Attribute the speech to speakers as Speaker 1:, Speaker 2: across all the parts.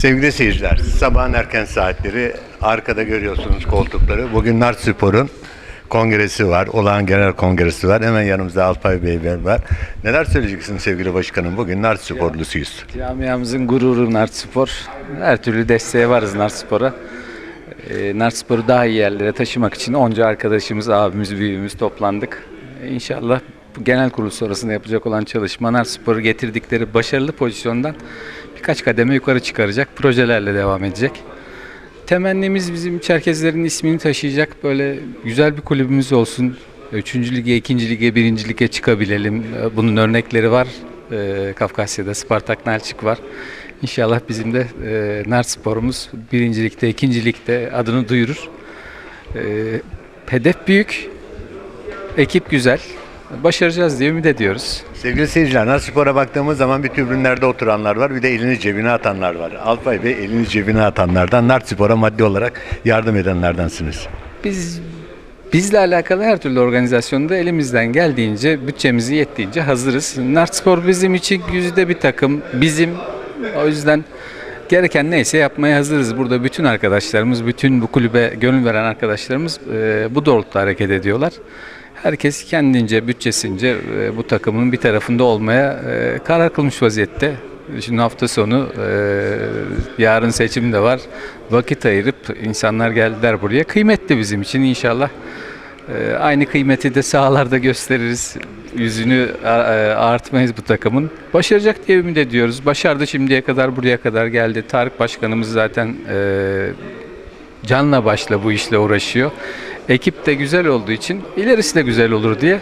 Speaker 1: Sevgili seyirciler, sabahın erken saatleri arkada görüyorsunuz koltukları. Bugün Nart Spor'un kongresi var, olağan genel kongresi var. Hemen yanımızda Alpay Bey var. Neler söyleyeceksin sevgili başkanım? Bugün Nart Sporlusuyuz.
Speaker 2: Camiamızın gururu Nart Spor. Her türlü desteğe varız Nart Spor'a. Ee, Nart Spor'u daha iyi yerlere taşımak için onca arkadaşımız, abimiz, büyüğümüz toplandık. Ee, İnşallah bu genel kurul sonrasında yapacak olan çalışma Nart Spor'u getirdikleri başarılı pozisyondan birkaç kademe yukarı çıkaracak, projelerle devam edecek. Temennimiz bizim Çerkezlerin ismini taşıyacak böyle güzel bir kulübümüz olsun. Üçüncü lige, ikinci lige, birinci lige çıkabilelim. Bunun örnekleri var. Ee, Kafkasya'da Spartak Nalçık var. İnşallah bizim de e, Nart Spor'umuz birinci ligde, ikinci ligde adını duyurur. Ee, hedef büyük, ekip güzel. Başaracağız diye ümit ediyoruz.
Speaker 1: Sevgili seyirciler, Nart Spor'a baktığımız zaman bir tribünlerde oturanlar var, bir de elini cebine atanlar var. Alpay Bey elini cebine atanlardan, Nart Spor'a maddi olarak yardım edenlerdensiniz.
Speaker 2: Biz bizle alakalı her türlü organizasyonda elimizden geldiğince, bütçemizi yettiğince hazırız. Nartspor bizim için yüzde bir takım, bizim. O yüzden gereken neyse yapmaya hazırız. Burada bütün arkadaşlarımız, bütün bu kulübe gönül veren arkadaşlarımız e, bu doğrultuda hareket ediyorlar. Herkes kendince, bütçesince e, bu takımın bir tarafında olmaya e, karar kılmış vaziyette. Şimdi hafta sonu e, yarın seçim de var. Vakit ayırıp insanlar geldiler buraya. Kıymetli bizim için inşallah. aynı kıymeti de sahalarda gösteririz. Yüzünü artmayız bu takımın. Başaracak diye ümit ediyoruz. Başardı şimdiye kadar buraya kadar geldi. Tarık Başkanımız zaten canla başla bu işle uğraşıyor. Ekip de güzel olduğu için ilerisi de güzel olur diye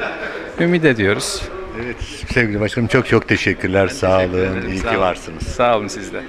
Speaker 2: ümit ediyoruz.
Speaker 1: Evet sevgili başkanım çok çok teşekkürler. Sağ olun, iyi
Speaker 2: Sağ
Speaker 1: ki
Speaker 2: olun.
Speaker 1: varsınız.
Speaker 2: Sağ olun siz de.